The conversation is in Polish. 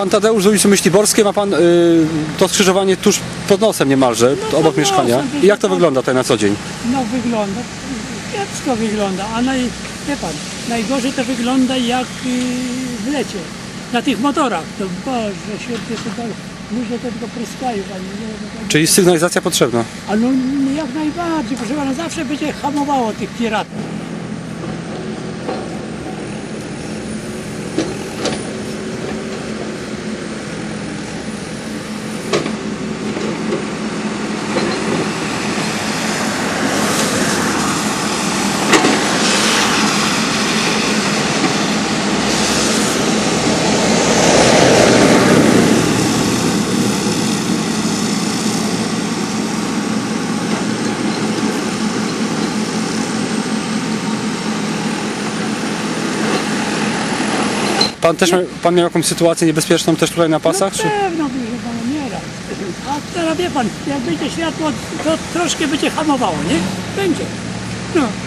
Pan Tadeusz z ulicy Myśliborskiej, ma pan y, to skrzyżowanie tuż pod nosem niemalże, No, obok pod mieszkania. nosem, I jak to wygląda tutaj na co dzień? No wygląda, kiepsko wygląda, a naj, wie pan, najgorzej to wygląda jak y, w lecie, na tych motorach. To Boże, świetnie to tak, ludzie to tylko pryskają. Pani, nie, no, tak- Czyli sygnalizacja potrzebna. A no jak najbardziej, proszę pana, zawsze będzie hamowało tych piratów. Pan też miał, pan miał jakąś sytuację niebezpieczną też tutaj na pasach? No Czy? pewno, nie raz. A teraz wie pan, jak będzie światło, to troszkę będzie hamowało, nie? Będzie. No.